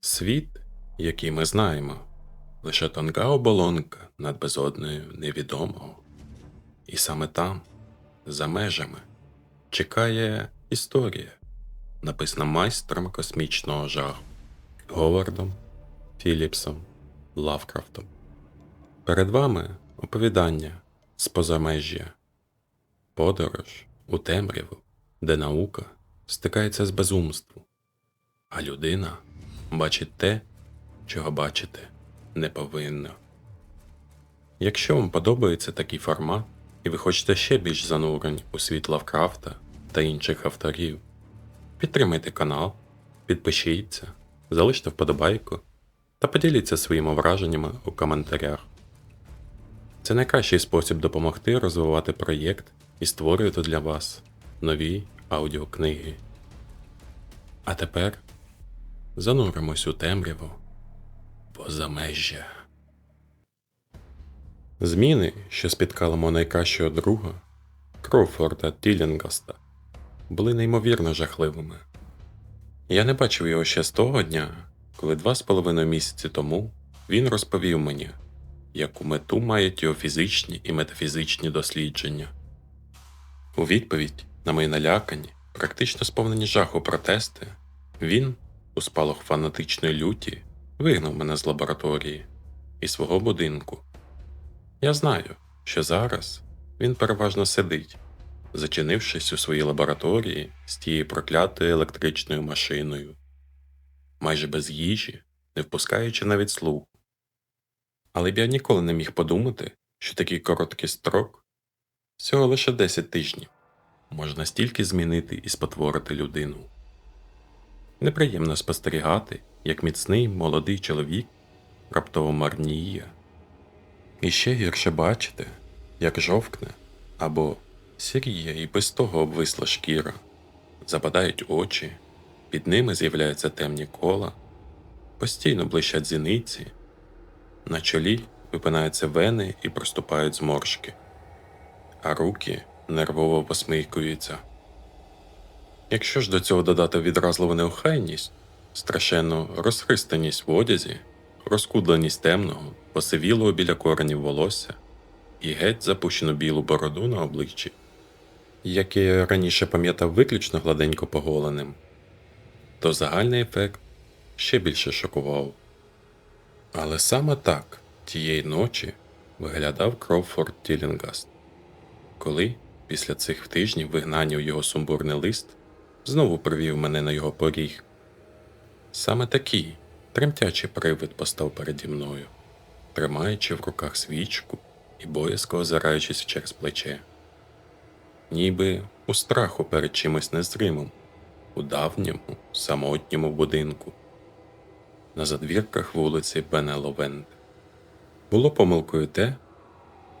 Світ, який ми знаємо, лише тонка оболонка над безодною невідомого. І саме там, за межами, чекає історія, написана майстром космічного жаху Говардом Філіпсом Лавкрафтом. Перед вами оповідання з позамежжя, подорож у темряву, де наука стикається з безумством, а людина бачить те, чого бачити не повинна. Якщо вам подобається такий формат, і ви хочете ще більш занурень у світ Лавкрафта та інших авторів, підтримайте канал, підпишіться, залиште вподобайку та поділіться своїми враженнями у коментарях. Це найкращий спосіб допомогти розвивати проєкт і створювати для вас нові аудіокниги. А тепер зануримось у темряву позамежжя. Зміни, що спіткали мого найкращого друга, Кроуфорда Тілінгаста, були неймовірно жахливими. Я не бачив його ще з того дня, коли два з половиною місяці тому він розповів мені, яку мету мають його фізичні і метафізичні дослідження. У відповідь на мої налякані, практично сповнені жаху протести, він, у спалах фанатичної люті, вигнав мене з лабораторії і свого будинку. Я знаю, що зараз він переважно сидить, зачинившись у своїй лабораторії з тією проклятою електричною машиною, майже без їжі, не впускаючи навіть слух. Але б я ніколи не міг подумати, що такий короткий строк всього лише 10 тижнів можна стільки змінити і спотворити людину. Неприємно спостерігати, як міцний молодий чоловік раптово марніє. І ще гірше бачити, як жовкне або сіріє і без того обвисла шкіра, западають очі, під ними з'являються темні кола, постійно блищать зіниці, на чолі випинаються вени і проступають зморшки, а руки нервово посмикуються. Якщо ж до цього додати відразливу неохайність, страшенну розхристаність в одязі, розкудленість темного, посивілого біля коренів волосся і геть запущену білу бороду на обличчі, яке я раніше пам'ятав виключно гладенько поголеним, то загальний ефект ще більше шокував. Але саме так тієї ночі виглядав Кроуфорд Тілінгаст, коли після цих тижнів вигнання у його сумбурний лист знову привів мене на його поріг. Саме такий тремтячий привид постав переді мною, тримаючи в руках свічку і боязко озираючись через плече, ніби у страху перед чимось незримим, у давньому, самотньому будинку, на задвірках вулиці Бенеловент. Було помилкою те,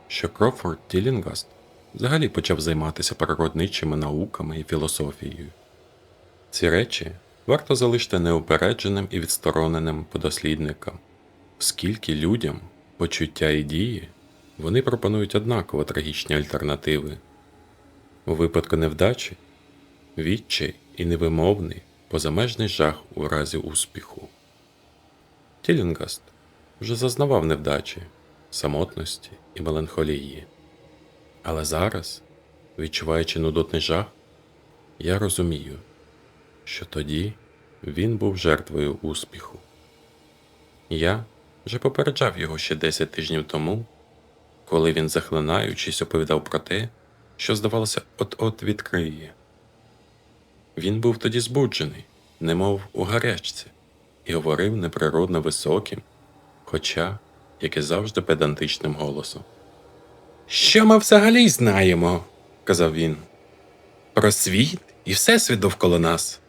що Крофорд Тілінгаст взагалі почав займатися природничими науками і філософією. Ці речі варто залишити неупередженим і відстороненим подослідникам, оскільки людям, почуття і дії вони пропонують однаково трагічні альтернативи. У випадку невдачі відчай і невимовний позамежний жах у разі успіху. Тілінгаст вже зазнавав невдачі, самотності і меланхолії. Але зараз, відчуваючи нудотний жах, я розумію, що тоді він був жертвою успіху. Я вже попереджав його ще 10 тижнів тому, коли він, захлинаючись, оповідав про те, що, здавалося, от-от відкриє. Він був тоді збуджений, немов у гарячці, і говорив неприродно високим, хоча, як і завжди, педантичним голосом. Що ми взагалі знаємо, казав він, про світ і всесвіт довкола нас.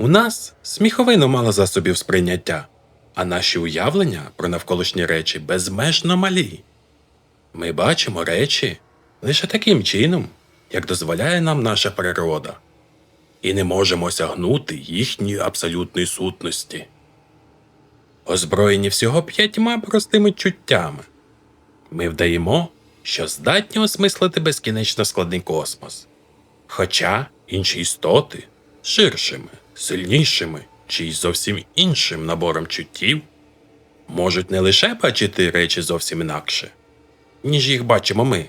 У нас сміховино мало засобів сприйняття, а наші уявлення про навколишні речі безмежно малі. Ми бачимо речі лише таким чином, як дозволяє нам наша природа, і не можемо осягнути їхньої абсолютної сутності. Озброєні всього п'ятьма простими чуттями. Ми вдаємо, що здатні осмислити безкінечно складний космос. Хоча інші істоти ширшими, сильнішими чи й зовсім іншим набором чуттів, можуть не лише бачити речі зовсім інакше, ніж їх бачимо ми,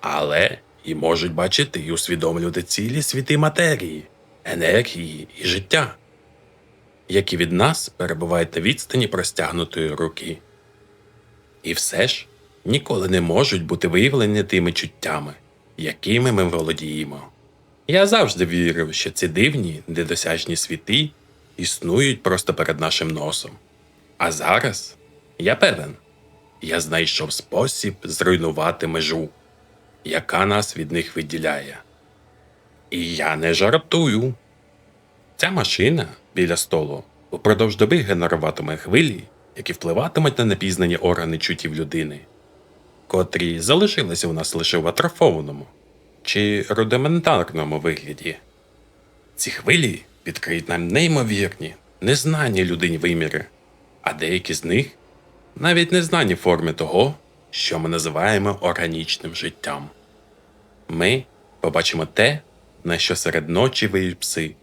але і можуть бачити і усвідомлювати цілі світи матерії, енергії і життя, які від нас перебувають на відстані простягнутої руки. І все ж ніколи не можуть бути виявлені тими чуттями, якими ми володіємо. Я завжди вірив, що ці дивні, недосяжні світи існують просто перед нашим носом. А зараз я певен, я знайшов спосіб зруйнувати межу, яка нас від них виділяє. І я не жартую. Ця машина біля столу упродовж доби генеруватиме хвилі, які впливатимуть на непізнані органи чуттів людини, котрі залишилися у нас лише в атрофованому чи рудиментарному вигляді. Ці хвилі відкриють нам неймовірні, незнані людині виміри, а деякі з них навіть незнані форми того, що ми називаємо органічним життям. Ми побачимо те, на що серед ночі виють пси,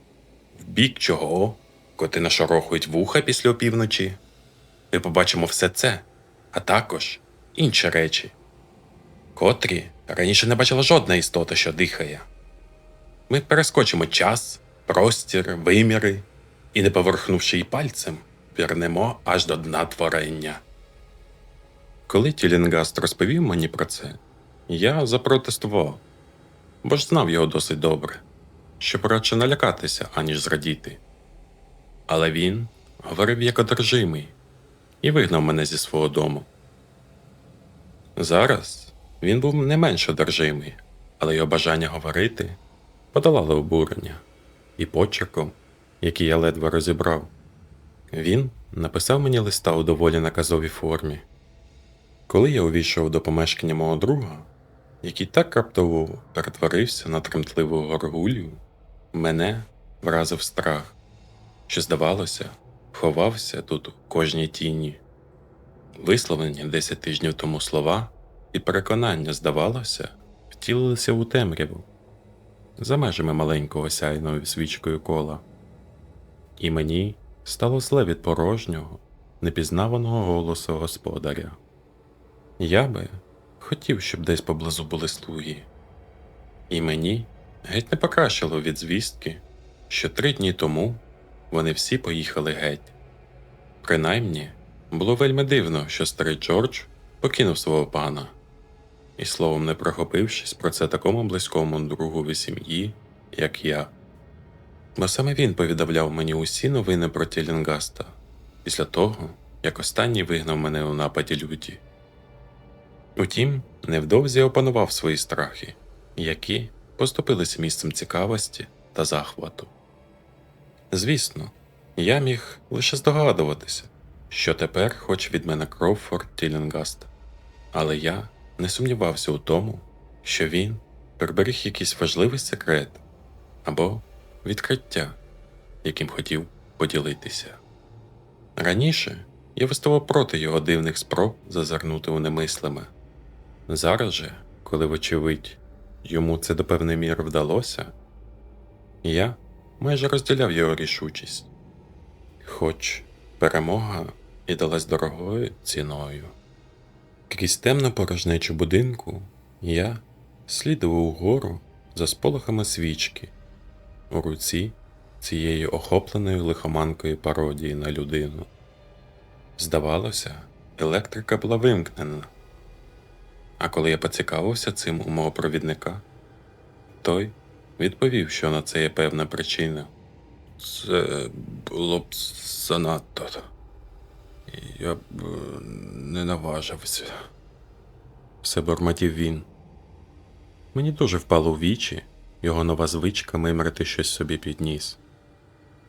в бік чого коти нашорохують вуха після опівночі. Ми побачимо все це, а також інші речі, котрі раніше не бачила жодна істота, що дихає. Ми перескочимо час, простір, виміри і, не поверхнувши й пальцем, пірнемо аж до дна творення. Коли Тілінгаст розповів мені про це, я запротестував, бо ж знав його досить добре, щоб радше налякатися, аніж зрадіти. Але він говорив як одержимий і вигнав мене зі свого дому. Зараз він був не менш одержимий, але його бажання говорити подолало обурення і почерком, який я ледве розібрав. Він написав мені листа у доволі наказовій формі. Коли я увійшов до помешкання мого друга, який так раптово перетворився на тремтливу горгулю, мене вразив страх, що, здавалося, ховався тут у кожній тіні. Висловлені 10 тижнів тому слова і переконання, здавалося, втілилися у темряву за межами маленького сяйною свічкою кола. І мені стало зле від порожнього, непізнаваного голосу господаря. Я би хотів, щоб десь поблизу були слуги. І мені геть не покращило від звістки, що три дні тому вони всі поїхали геть. Принаймні, було вельми дивно, що старий Джордж покинув свого пана, і словом не прохопившись про це такому близькому другові сім'ї, як я. Бо саме він повідомляв мені усі новини про Тілінгаста після того, як останній вигнав мене у нападі люті. Утім, невдовзі опанував свої страхи, які поступилися місцем цікавості та захвату. Звісно, я міг лише здогадуватися, що тепер хоче від мене Кроуфорд Тілінгаст, але я не сумнівався у тому, що він приберіг якийсь важливий секрет або відкриття, яким хотів поділитися. Раніше я виставав проти його дивних спроб зазирнути у немислиме. Зараз же, коли, вочевидь, йому це до певної міри вдалося, я майже розділяв його рішучість, хоч перемога і далась дорогою ціною. Крізь темну порожнечу будинку я слідував угору за сполохами свічки у руці цієї охопленої лихоманкою пародії на людину. Здавалося, електрика була вимкнена. А коли я поцікавився цим у мого провідника, той відповів, що на це є певна причина. Це було б занадто. Я б е, не наважився. Все бурмотів він. Мені дуже впало в вічі його нова звичка мимрити щось собі під ніс.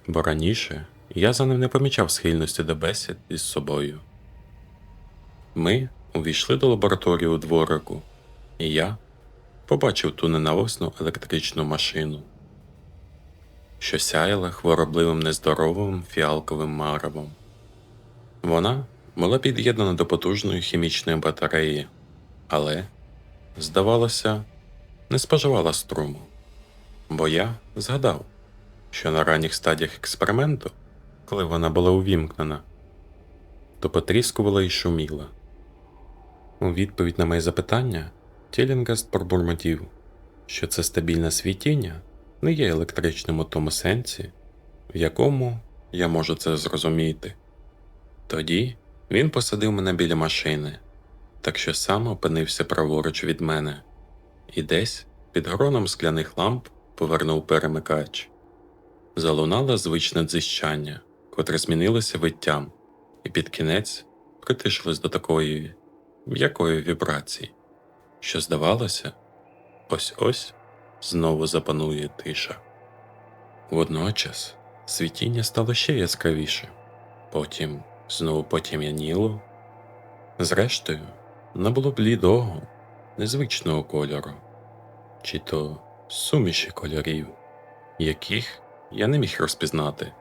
Бо раніше я за ним не помічав схильності до бесід із собою. Ми увійшли до лабораторії у дворику, і я побачив ту ненависну електричну машину, що сяяла хворобливим нездоровим фіалковим маревом. Вона була під'єднана до потужної хімічної батареї, але, здавалося, не споживала струму, бо я згадав, що на ранніх стадіях експерименту коли вона була увімкнена, то потріскувала і шуміла. У відповідь на моє запитання Тілінгаст пробурмотів, що це стабільне світіння не є електричним у тому сенсі, в якому я можу це зрозуміти. Тоді він посадив мене біля машини, так що сам опинився праворуч від мене, і десь під гроном скляних ламп повернув перемикач. Залунало звичне дзищання, котре змінилося виттям, і під кінець притишилось до такої м'якої вібрації, що здавалося, ось ось знову запанує тиша. Водночас світіння стало ще яскравіше, потім знову потем'яніло. Зрештою, набуло блідого, незвичного кольору, чи то суміші кольорів, яких я не міг розпізнати,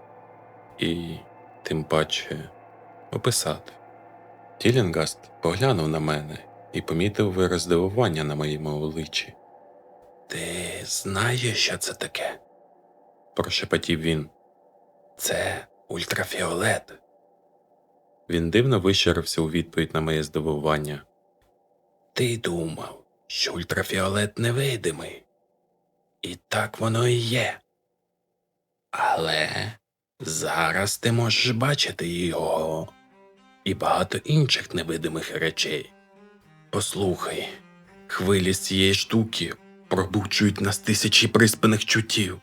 і тим паче описати. Тілінгаст поглянув на мене і помітив вираз здивування на моєму обличчі. Ти знаєш, що це таке? прошепотів він. Це ультрафіолет. Він дивно вищерився у відповідь на моє здивування. Ти думав, що ультрафіолет невидимий. І так воно і є. Але зараз ти можеш бачити його і багато інших невидимих речей. Послухай, хвилі з цієї штуки пробуджують нас тисячі приспаних чуттів,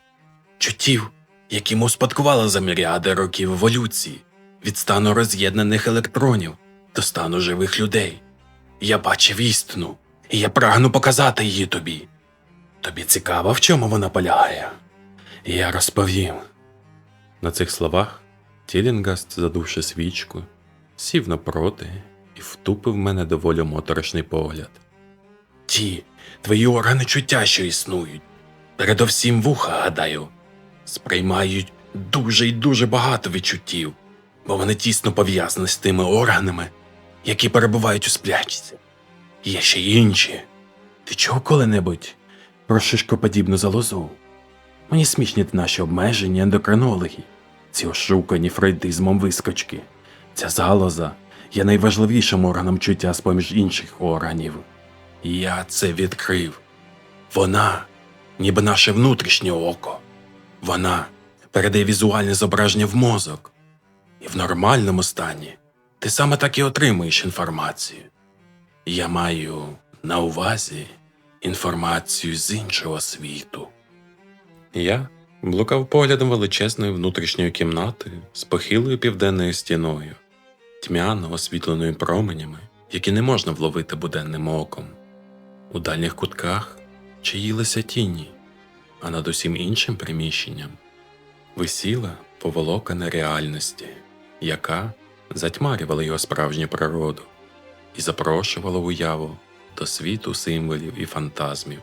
чуттів, які ми успадкували за міріади років еволюції, від стану роз'єднаних електронів до стану живих людей. Я бачив істину, і я прагну показати її тобі. Тобі цікаво, в чому вона полягає? Я розповім. На цих словах Тілінгаст, задувши свічку, сів напроти і втупив мене доволі моторошний погляд. Ті твої органи чуття, що існують, передовсім вуха, гадаю, сприймають дуже і дуже багато відчуттів, бо вони тісно пов'язані з тими органами, які перебувають у сплячці. Є ще й інші. Ти чув коли-небудь про шишкоподібну залозу? Мені смішні наші обмежені ендокринологи, ці ошукані фрейдизмом вискочки. Ця залоза є найважливішим органом чуття з поміж інших органів. Я це відкрив. Вона, ніби наше внутрішнє око. Вона передає візуальне зображення в мозок. І в нормальному стані ти саме так і отримуєш інформацію. Я маю на увазі інформацію з іншого світу. Я блукав поглядом величезної внутрішньої кімнати з похилою південною стіною, тьмяно освітленою променями, які не можна вловити буденним оком. У дальніх кутках чаїлися тіні, а над усім іншим приміщенням висіла поволока нереальності, яка затьмарювала його справжню природу і запрошувала уяву до світу символів і фантазмів.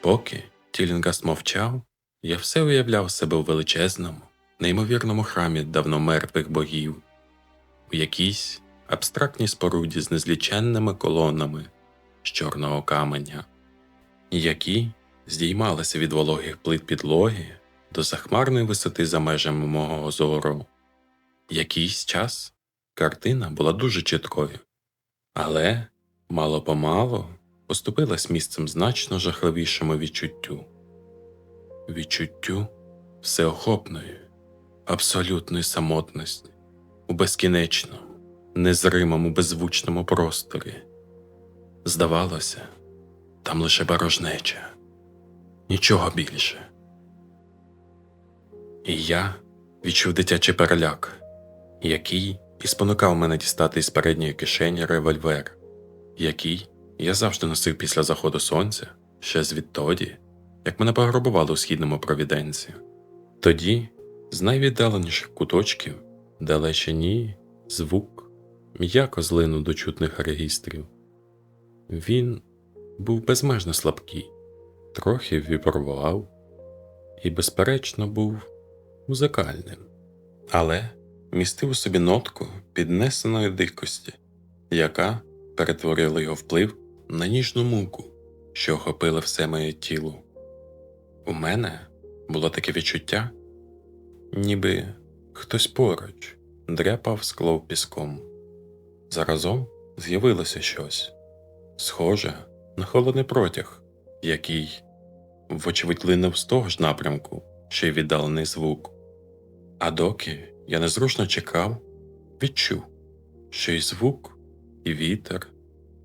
Поки Тілінгаст мовчав, я все уявляв себе у величезному, неймовірному храмі давно мертвих богів, у якійсь абстрактній споруді з незліченними колонами з чорного каменя, які здіймалися від вологих плит підлоги до захмарної висоти за межами мого зору. Якийсь час картина була дуже чіткою, але мало помалу поступилась місцем значно жахливішому відчуттю відчуттю всеохопної, абсолютної самотності у безкінечному, незримому беззвучному просторі. Здавалося, там лише порожнеча, нічого більше. І я відчув дитячий переляк, який і спонукав мене дістати із передньої кишені револьвер, який я завжди носив після заходу сонця ще звідтоді, як мене пограбували у східному провіденці. Тоді, з найвіддаленіших куточків, далечині звук м'яко злинув до чутних регістрів. Він був безмежно слабкий, трохи вібрував і, безперечно, був музикальним, але містив у собі нотку піднесеної дикості, яка перетворила його вплив на ніжну муку, що охопила все моє тіло. У мене було таке відчуття, ніби хтось поруч дряпав скло піском. Заразом з'явилося щось схоже на холодний протяг, який, вочевидь, линув з того ж напрямку, що й віддалений звук. А доки я незручно чекав, відчув, що і звук, і вітер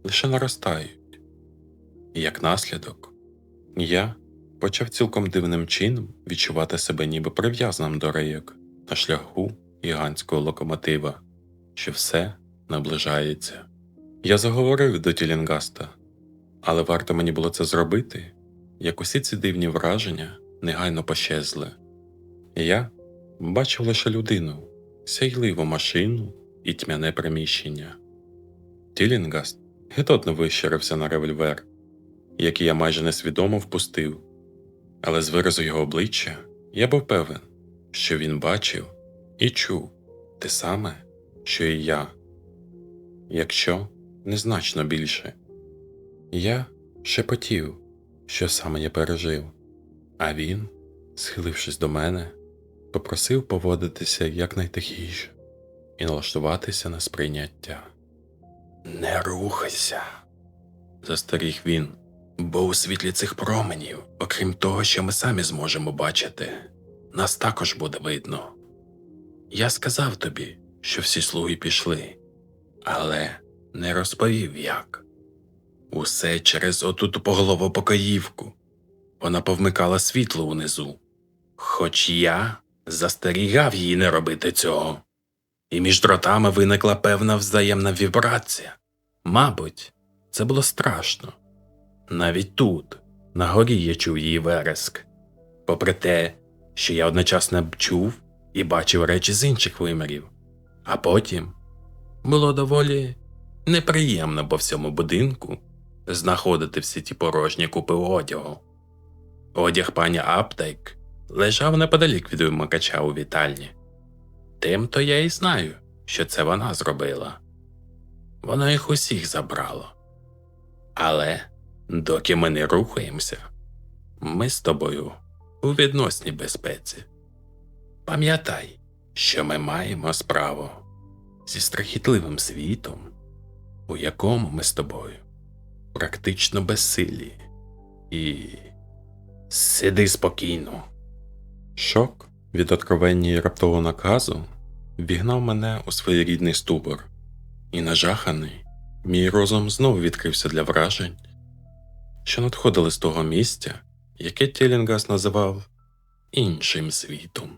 лише наростають. І як наслідок, я почав цілком дивним чином відчувати себе ніби прив'язаним до рейок на шляху гігантського локомотива, що все наближається. Я заговорив до Тілінгаста, але варто мені було це зробити, як усі ці дивні враження негайно пощезли. Я бачив лише людину, сяйливу машину і тьмяне приміщення. Тілінгаст гетотно вищерився на револьвер, який я майже несвідомо впустив, але з виразу його обличчя я був певен, що він бачив і чув те саме, що і я, якщо незначно більше. Я шепотів, що саме я пережив, а він, схилившись до мене, попросив поводитися якнайтихіше і налаштуватися на сприйняття. Не рухайся, застеріг він, бо у світлі цих променів, окрім того, що ми самі зможемо бачити, нас також буде видно. Я сказав тобі, що всі слуги пішли, але не розповів як. Усе через оту тупоголову покоївку. Вона повмикала світло унизу, хоч я застерігав її не робити цього. І між дротами виникла певна взаємна вібрація. Мабуть, це було страшно. Навіть тут, на горі, я чув її вереск. Попри те, що я одночасно чув і бачив речі з інших вимірів, а потім було доволі неприємно по всьому будинку знаходити всі ті порожні купи одягу. Одяг пані Аптайк лежав неподалік від вимикача у вітальні. Тим то я і знаю, що це вона зробила. Вона їх усіх забрала. Але доки ми не рухаємося, ми з тобою у відносній безпеці. Пам'ятай, що ми маємо справу зі страхітливим світом, у якому ми з тобою практично безсилі. І сиди спокійно. Шок від откровення і раптового наказу вігнав мене у своєрідний ступор, і нажаханий, мій розум знову відкрився для вражень, що надходили з того місця, яке Тілінгас називав іншим світом.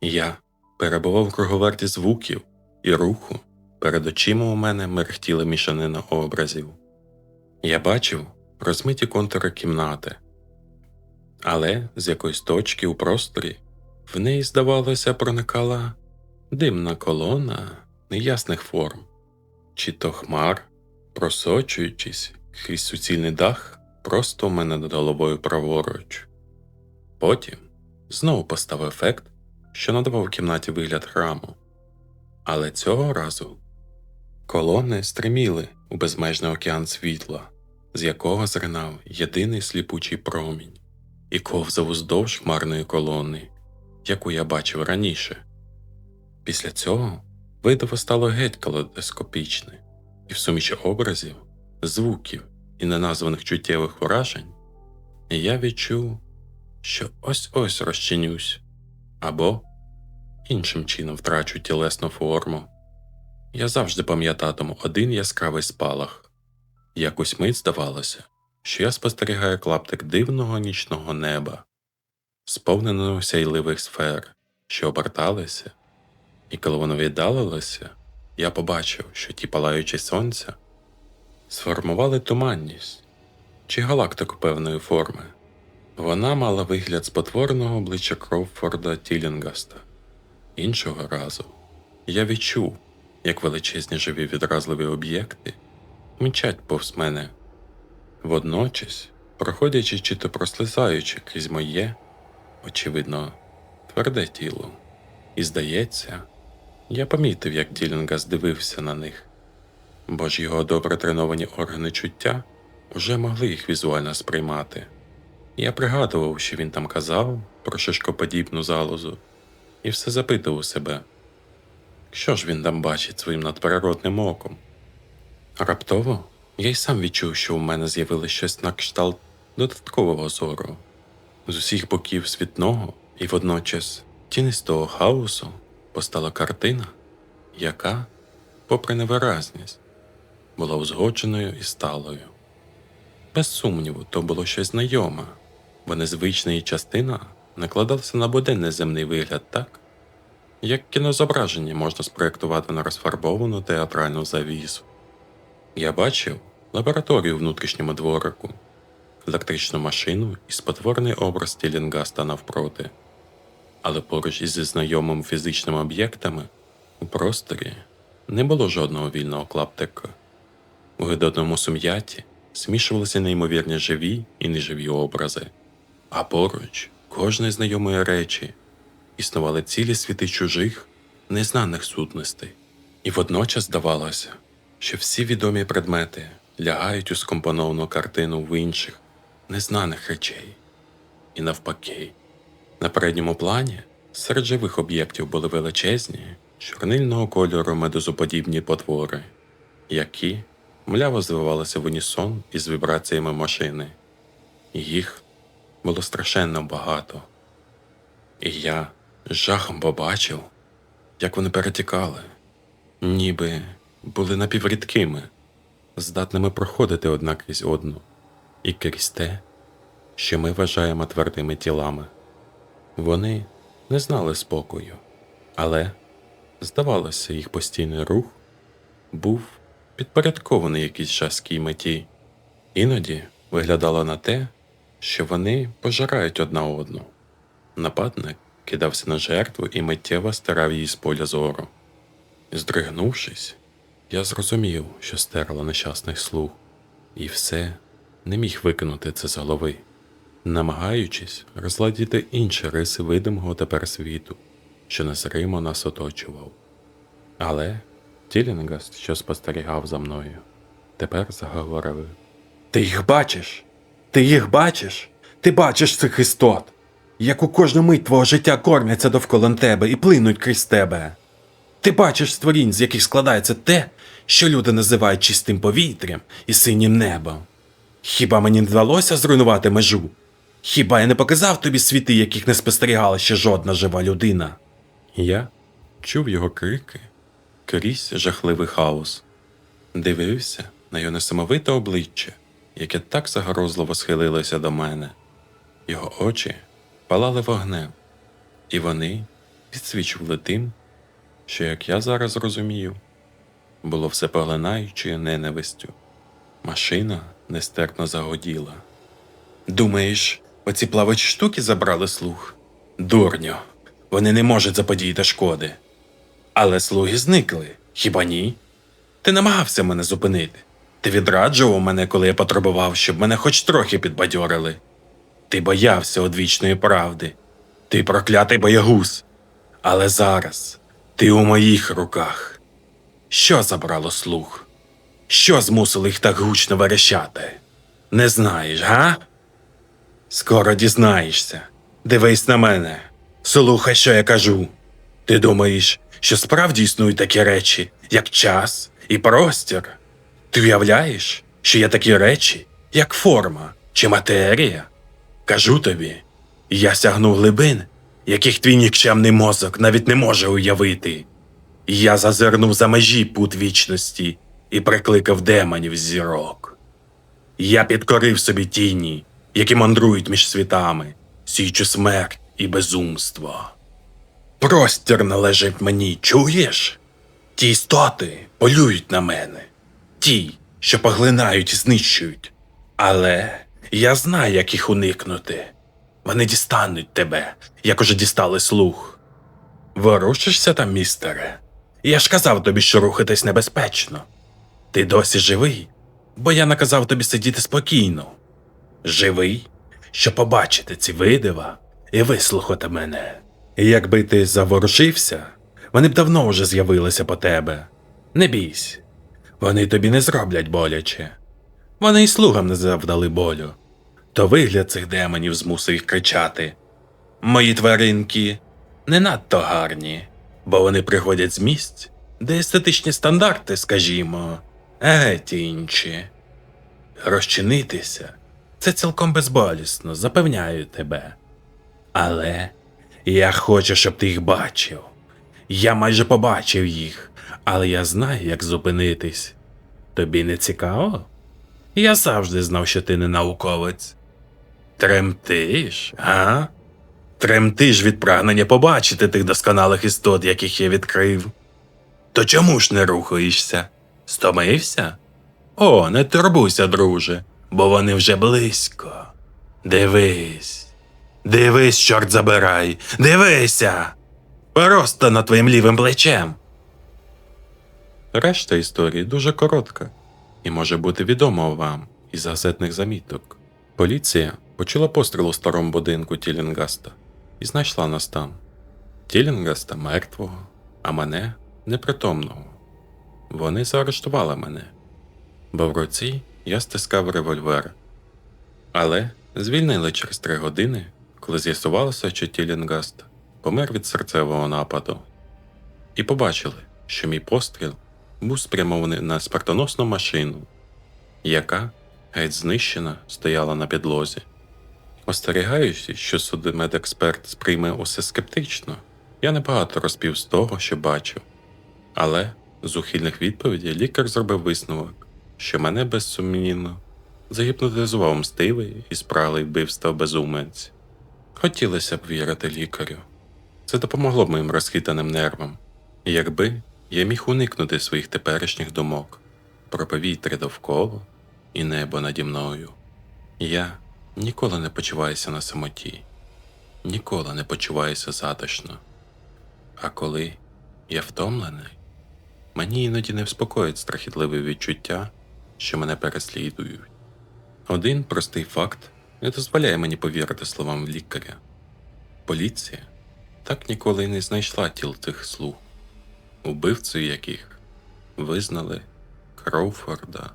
Я перебував в круговерті звуків і руху, перед очима у мене мерехтіла мішанина образів. Я бачив розмиті контури кімнати, але з якоїсь точки у просторі в неї, здавалося, проникала димна колона неясних форм, чи то хмар, просочуючись крізь суцільний дах просто у мене над головою праворуч. Потім знову постав ефект, що надавав кімнаті вигляд храму, але цього разу колони стриміли у безмежний океан світла, з якого зринав єдиний сліпучий промінь і ковзав уздовж хмарної колони, яку я бачив раніше. Після цього видиво стало геть калейдоскопічне, і в суміші образів, звуків і неназваних чуттєвих вражень я відчув, що ось ось розчинюсь або іншим чином втрачу тілесну форму. Я завжди пам'ятатиму один яскравий спалах. Якусь мить здавалося, що я спостерігаю клаптик дивного нічного неба, сповненого сяйливих сфер, що оберталися, і коли воно віддалилося, я побачив, що ті палаючі сонця сформували туманність чи галактику певної форми. Вона мала вигляд спотвореного обличчя Кроуфорда Тілінгаста. Іншого разу я відчув, як величезні живі відразливі об'єкти мчать повз мене, водночас, проходячи чи то прослизаючи крізь моє, очевидно, тверде тіло. І здається, я помітив, як Ділінгас дивився на них, бо ж його добре треновані органи чуття вже могли їх візуально сприймати. Я пригадував, що він там казав про шишкоподібну залозу, і все запитував себе, що ж він там бачить своїм надприродним оком. Раптово я й сам відчув, що у мене з'явилось щось на кшталт додаткового зору. З усіх боків світного і водночас тінистого хаосу постала картина, яка, попри невиразність, була узгодженою і сталою. Без сумніву, то було щось знайоме, бо незвична її частина накладалася на буденний земний вигляд так, як кінозображення можна спроєктувати на розфарбовану театральну завісу. Я бачив лабораторію внутрішньому дворику, електричну машину і спотворений образ Тілінгаста навпроти. Але поруч із знайомими фізичними об'єктами у просторі не було жодного вільного клаптика. У гидотному сум'яті змішувалися неймовірні живі і неживі образи, а поруч кожної знайомої речі існували цілі світи чужих, незнаних сутностей. І водночас здавалося, що всі відомі предмети лягають у скомпоновану картину в інших, незнаних речей. І навпаки, на передньому плані серед живих об'єктів були величезні, чорнильного кольору медузоподібні потвори, які мляво звивалися в унісон із вібраціями машини. Їх було страшенно багато. І я з жахом побачив, як вони перетікали, ніби були напіврідкими, здатними проходити одна крізь одну, і крізь те, що ми вважаємо твердими тілами. Вони не знали спокою, але, здавалося, їх постійний рух був підпорядкований якійсь жаскій меті. Іноді виглядало на те, що вони пожирають одна одну. Нападник кидався на жертву і миттєво стирав її з поля зору. Здригнувшись, я зрозумів, що стерла нещасний слух, і все не міг викинути це з голови, намагаючись розладіти інші риси видимого тепер світу, що незримо нас оточував. Але Тілінгаст, що спостерігав за мною, тепер заговорив. Ти їх бачиш? Ти їх бачиш? Ти бачиш цих істот, як у кожну мить твого життя кормляться довкола тебе і плинуть крізь тебе. Ти бачиш створінь, з яких складається те, що люди називають чистим повітрям і синім небом. Хіба мені не вдалося зруйнувати межу? Хіба я не показав тобі світи, яких не спостерігала ще жодна жива людина? Я чув його крики крізь жахливий хаос, дивився на його несамовите обличчя, яке так загрозливо схилилося до мене. Його очі палали вогнем, і вони підсвічували тим, що, як я зараз розумію, було все поглинаючою ненавистю. Машина нестерпно загоділа. Думаєш, оці плавачі штуки забрали слух? Дурню, вони не можуть заподіяти шкоди. Але слуги зникли, хіба ні? Ти намагався мене зупинити. Ти відраджував мене, коли я потребував, щоб мене хоч трохи підбадьорили. Ти боявся одвічної правди. Ти проклятий боягуз. Але зараз ти у моїх руках. Що забрало слух? Що змусило їх так гучно верещати? Не знаєш, га? Скоро дізнаєшся. Дивись на мене. Слухай, що я кажу. Ти думаєш, що справді існують такі речі, як час і простір? Ти уявляєш, що є такі речі, як форма чи матерія? Кажу тобі, я сягну глибин, яких твій нікчемний мозок навіть не може уявити. Я зазирнув за межі пут вічності і прикликав демонів зірок. Я підкорив собі тіні, які мандрують між світами, сіючи смерть і безумство. Простір належить мені, чуєш? Ті істоти полюють на мене, ті, що поглинають і знищують. Але я знаю, як їх уникнути. Вони дістануть тебе, як уже дістали слух. Ворушишся там, містере? Я ж казав тобі, що рухатись небезпечно. Ти досі живий, бо я наказав тобі сидіти спокійно. Живий, щоб побачити ці видива і вислухати мене. І якби ти заворушився, вони б давно вже з'явилися по тебе. Не бійся, вони тобі не зроблять боляче. Вони й слугам не завдали болю. То вигляд цих демонів змусив їх кричати. Мої тваринки не надто гарні, бо вони приходять з місць, де естетичні стандарти, скажімо, геть інші. Розчинитися це цілком безболісно, запевняю тебе. Але я хочу, щоб ти їх бачив. Я майже побачив їх, але я знаю, як зупинитись. Тобі не цікаво? Я завжди знав, що ти не науковець. Тремтиш, а? Тремтиш від прагнення побачити тих досконалих істот, яких я відкрив. То чому ж не рухаєшся? Стомився? О, не турбуйся, друже, бо вони вже близько. Дивись. Дивись, чорт забирай, дивися. Просто над твоїм лівим плечем. Решта історії дуже коротка і може бути відома вам із газетних заміток. Поліція почула постріл у старому будинку Тілінгаста і знайшла нас там. Тілінгаста мертвого, а мене непритомного. Вони заарештували мене, бо в руці я стискав револьвер. Але звільнили через три години, коли з'ясувалося, що Тілінгаст помер від серцевого нападу. І побачили, що мій постріл був спрямований на смертоносну машину, яка, геть знищена, стояла на підлозі. Остерігаючись, що судмедексперт сприйме усе скептично, я небагато розпів з того, що бачив. Але з ухильних відповідей лікар зробив висновок, що мене безсумнівно загіпнотизував мстивий і спраглий вбивства безумець. Хотілося б вірити лікарю. Це допомогло б моїм розхитаним нервам, якби я міг уникнути своїх теперішніх думок про повітря довкола і небо наді мною. Я ніколи не почуваюся на самоті, ніколи не почуваюся затишно. А коли я втомлений, мені іноді не вспокоїть страхітливі відчуття, що мене переслідують. Один простий факт не дозволяє мені повірити словам лікаря. Поліція так ніколи й не знайшла тіл цих слуг, убивцею яких визнали Кроуфорда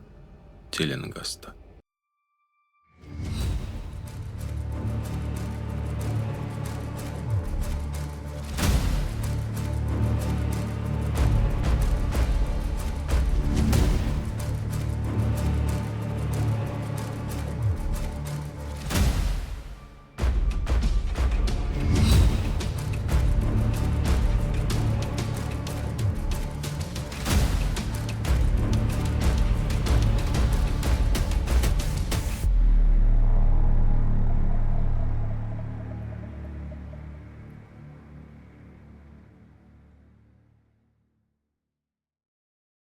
Тілінгаста.